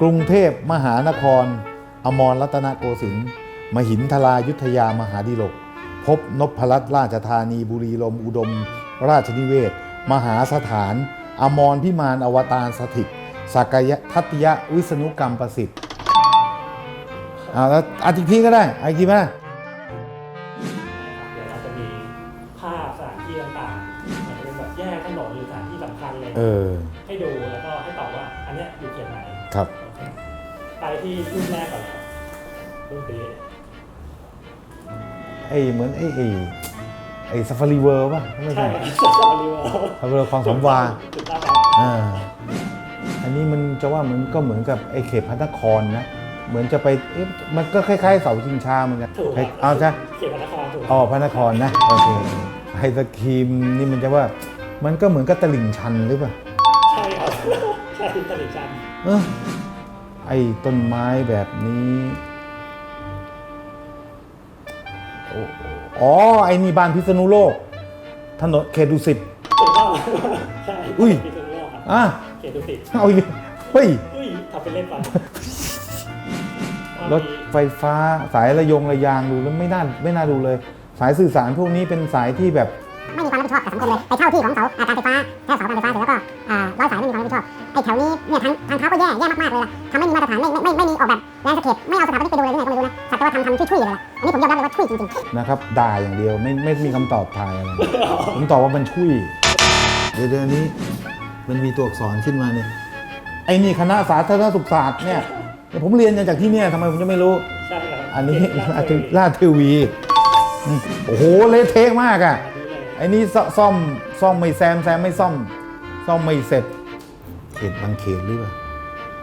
กรุงเทพมหานคร อมรรัตนโกสินทร์มหินทรายุทธยามหาดิลก พบนพรัตน์ราชธานีบุรีลมย์อุดม ราชนิเวศ มหาสถาน อมรพิมานอวตารสถิตสักยะทัตยะวิษณุกรรมประสิทธิ์อ่าแล้วอาทิตย์พี่ก็ได้อาทิตย์มาเดี๋ยวเราจะมีภาพสถานที่ต่างๆอาจจะเป็นแบบแยกถนนหรือสถานที่สำคัญเลยเออ ให้ดูแล้วก็ให้ตอบว่าอันเนี้ยอยู่เขตไหนครับโอเค ไปที่รุ่นแรกก่อนครับรุ่นปีไอ้เหมือนไอ้ไอ้ไอ้ซัฟฟารีเวิร์ป่ะไม่ใช่ใช่ครับซาริเวอร์ซัฟฟารีเวิร์คลองสามวาถูกต้องครับอ่าอันนี้มันจะว่ามันก็เหมือนกับไอ้เขตพระนครนะ เหมือนจะไปเอ๊ะมันก็คล้ายๆเสาชิงชาเหมือนกันถูกคคล้ารัยบเอาใช่ เขตพระนครถูกอ๋อพระนครนะโอเคไอศครีมนี่มันจะว่า มันก็เหมือนกับตลิ่งชันหรือเปล่าใช่ครับ ใช่ตลิ่งชันเออ ไอ้ต้นไม้แบบนี้โอ้อ๋อไอ้นี่บ้านพิษณุโลก ถนนเขตดุสิตถูกต้องใช่อุ้ย พิษณุโลกครับอะเขตดุสิตเอาอีกเฮ้ย อุ้ยทำเป็นเล่นไปรถไฟฟ้าสายระยงระยางดูแล้วไม่น่าไม่น่าดูเลย สายสื่อสารพวกนี้เป็นสายที่แบบไม่มีความรับผิดชอบกับสังคมเลยไปเช่าที่ของเสาอ่าการไฟฟ้าแค่เสาการไฟฟ้าเสร็จแล้วก็อ่าร้อยสายไม่มีความรับผิดชอบไอ้แถวนี้เนี่ยทาง นะครับ ด่าอย่างเดียวไม่ไม่มีคำตอบทายอะไรผมตอบว่ามันช่วยเดี๋ยวเดี๋ยวนี้มันมีตัวอักษรขึ้นมาเนี่ยไอ้นี่คณะสาธารณสุขศาสตร์เนี่ยเดี๋ยวผมเรียนมาจากที่เนี่ยทำไมผมจะไม่รู้ ใช่ครับอันนี้เขตราลาชดราชเทวีอืมโอ้โหเละเทะมากอะอันนี้เลยไอ้นี่ซซ่อมซ่อมไม่แซมแซมไม่ซ่อม ซ่อมไม่เสร็จ เขตบางเขตหรือเปล่า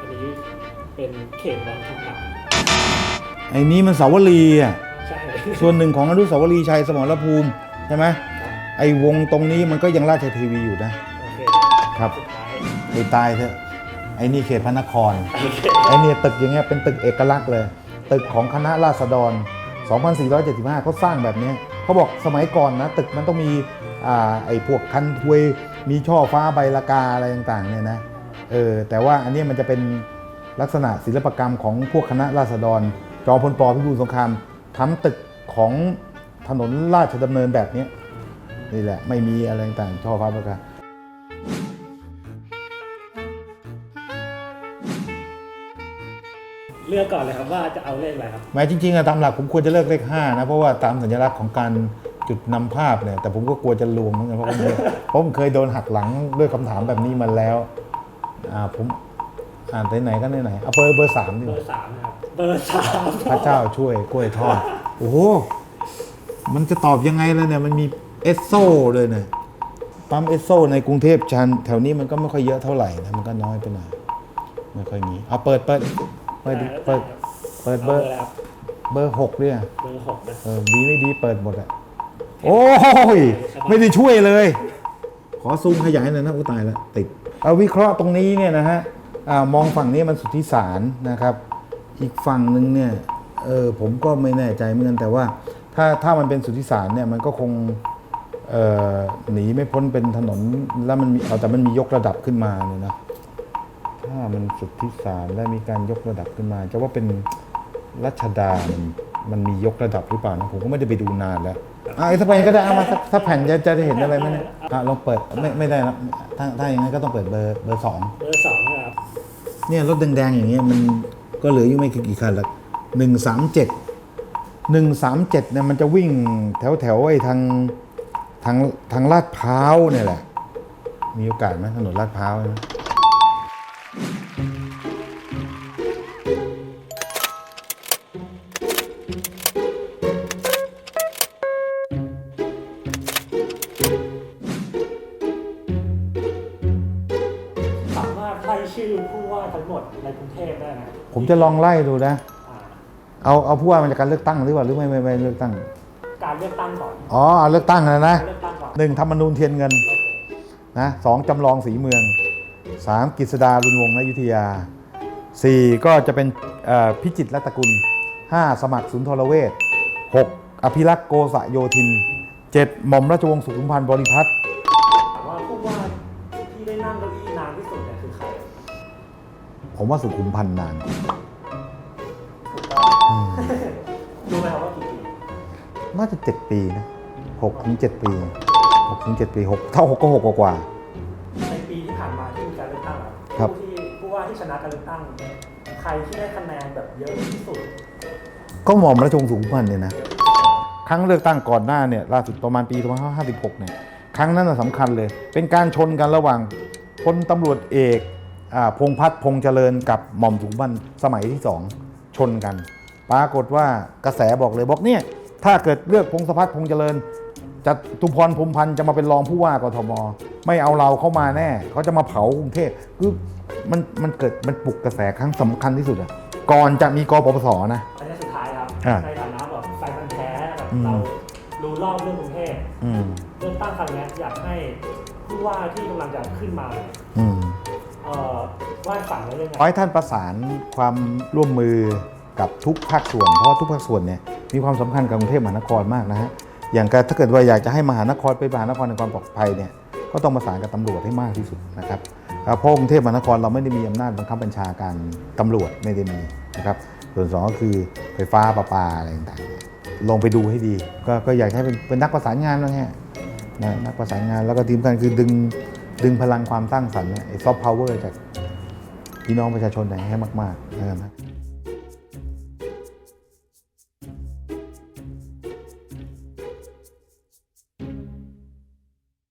อันนี้เป็นเขตบางทองหลังไอ้นี้มันเสาวรีอะใช่ ส่วนหนึ่งของอนุสาวรีย์ชัยสมรภูมิใช่ไหมครับไอ้วงตรงนี้มันก็ยังราชเทวีอยู่นะโอเคครับสุดท้ายไปตายเถอะไอ้นี่เขตพระนครโอเคไอ้เนี่ยตึกอย่างเงี้ยเป็นตึกเอกลักษณ์เลย ตึกของคณะราษฎร 2475เขาสร้างแบบเนี้ยเขาบอกสมัยก่อนนะ ตึกมันต้องมีอ่าไอ้พวกคันทวยมีช่อฟ้าใบละกาอะไรต่างๆเนี่ยนะเออแต่ว่าอันเนี้ยมันจะเป็นลักษณะศิลปกรรมของพวกคณะราษฎรจอมพลปพิบูลสงครามทำตึก ของถนนราชดำเนินแบบเนี้ยนี่แหละไม่มีอะไรต่างๆช่อฟ้าใบละกาเลือกก่อนเลยครับว่าจะเอาเลขอะไรครับหมายจริงๆอะตามหลักผมควรจะเลิกเลขห้านะเพราะว่าตามสัญลักษณ์ของการจุดนำภาพเนี่ยแต่ผมก็กลัวจะลวงเหมือนกันเพราะผมเคยเพราะผมเคยโดนหักหลังด้วยคำถามแบบนี้มาแล้วอ่าผมอ่านไหนๆก็ไหนๆเอาเบอร์เบอร์สามดีกเบอว่าร์สามนะครับเบอร์สามพระเจ้าช่วยกล้วยทอด โอ้โหมันจะตอบยังไงแล้วเนี่ย มันมีเอสโซเลยเนี่ย ปั๊มเอสโซในกรุงเทพชันแถวนี้มันก็ไม่ค่อยเยอะเท่าไหร่นะ มันก็น้อยไปหน่อยไม่ค่อยมี เอาเปิดเปิดเปิดดิเปิดเปิดเบอร์าครับเบอร์หกเนี่ย เบอร์หกนะเออดีไม่ดีเปิดหมดอะโอ้ย ไม่ได้ช่วยเลย ขอซูมขยายหน่อยนะอุยตายแล้วติด เอาวิเคราะห์ตรงนี้เนี่ยนะฮะอามองฝั่งนี้มันสุทธิสารนะครับ อีกฝั่งหนึ่งเนี่ย เออผมก็ไม่แน่ใจเหมือนกันแต่ว่า ถ้าถ้ามันเป็นสุทธิสารเนี่ยมันก็คงเอ่อหนีไม่พ้นเป็นถนนแล้วมันมีเอาแต่มันมียกระดับขึ้นมาเนี่ยนะถ้ามันสุทธิสารและมีการยกระดับขึ้นมาจะว่าเป็นรัชดามันมันมียกระดับหรือเปล่านะผมก็ไม่ได้ไปดูนานแล้วอะไอ้ถ้าแผ่นก็ได้เอามาสักสักแผ่นจะจะได้เห็นอะไรไหมเนี่ยอะลองเปิดไม่ไม่ได้นะถ้าถ้าอย่างนั้นก็ต้องเปิดเบอร์เบอร์สองเบอร์สองนะครับเนี่ยรถแดงๆอย่างเงี้ยมันก็เหลืออยู่ไม่กี่คันละ หนึ่งสามเจ็ดหนึ่งสามเจ็ดเนี่ยมันจะวิ่งแถวแถวๆไอ้ทางทางทางลาดพร้าวเนี่ยแหละ มีโอกาสไหมถนนลาดพร้าวนะสามารถไล่ชื่อผู้ว่าทั้งหมดในกรุงเทพได้นะผมจะลองไล่ดูนะอ่า เอาเอาผู้ว่ามาจากการเลือกตั้งหรือเปล่าหรือไม่ไม่ไม่เลือกตั้ง การเลือกตั้งก่อนอ๋อเอาเลือกตั้งนะนะเลือกตั้งก่อนหนึ่งธรรมนูญเทียนเงินโอเคนะสองจำลองสีเมืองสามกฤษดารุนวงศ์นยุธยาสี่ก็จะเป็นเอ่อพิจิตรรัตนกุลห้าสมัครสุนทรเวชหกอภิรักษ์โกษโยธินเจ็ดหม่อมราชวงศ์สุขุมพันธ์บริพัตรถามว่าผู้ว่าที่ได้นั่งเก้าอี้นานที่สุดเนี่ยคือใครโผมว่าสุขุมพันธ์นาน รู้ไหมครับว่ากี่ปีน่าจะเจ็ดปีนะหกถึงเจ็ดปีหกถึงเจ็ดปีหกเท่าหกก็หกกว่า ในปีที่ผ่านมาที่มีการเลือกตั้งอะครับ ผู้ที่ผู้ว่าที่ชนะการเลือกตั้ง ใครที่ได้คะแนนแบบเยอะที่สุดก็หม่อมราชวงศ์สุขุมพันธ์เนี่ยนะ ครั้งเลือกตั้งก่อนหน้าเนี่ยล่าสุดประมาณปี2556เนี่ยครั้งนั้นนะสำคัญเลย เป็นการชนกันระหว่างพลตำรวจเอกอาพงษ์พัฒน์พงษ์เจริญกับหม่อมสุขุมพันธ์สมัยที่สองชนกัน ปรากฏว่ากระแสบอกเลยบอกเนี่ยถ้าเกิดเลือกพงศพัฒน์พงษ์เจริญจะตุพรพรหมพันธ์จะมาเป็นรองผู้ว่ากทม ไม่เอาเราเข้ามาแน่ เขาจะมาเผากรุงเทพคือมันมันเกิดมันปลุกกระแสครั้งสำคัญที่สุดอะก่อนจะมีกปปสนะอันนี้สุดท้ายครับอ่าในฐานะแบบแฟนพันธุ์แท้แบบอืมเรารู้รอบเรื่องกรุงเทพอืมเลือกตั้งครั้งเนี้ยอยากให้ผู้ว่าที่กำลังจะขึ้นมาเนี่ยอืมเอ่อวาดฝันไว้ยังไงขอให้ท่านประสานความร่วมมือ กับทุกภาคส่วน เพราะว่าทุกภาคส่วนเนี่ยมีความสำคัญกับกรุงเทพมหานครมากนะฮะอย่างการถ้าเกิดว่าอยากจะให้มหานครเป็นมหานครในความปลอดภัยเนี่ยก็ต้องประสานกับตำรวจให้มากที่สุดนะครับเพราะกรุงเทพมหานครเราไม่ได้มีอำนาจบังคับบัญชาการตำรวจไม่ได้มีนะครับส่วนสองก็คือไฟฟ้าประปาอะไรต่างๆลงไปดูให้ดีก็ก็อยากให้เป็นเป็นนักประสานงานนะฮะนะนักประสานงานแล้วก็ทีมกันคือดึงดึงพลังความสร้างสรรค์เนี่ยไอ้ซอฟต์พาวเวอร์จากพี่น้องประชาชนให้มากๆนะครับ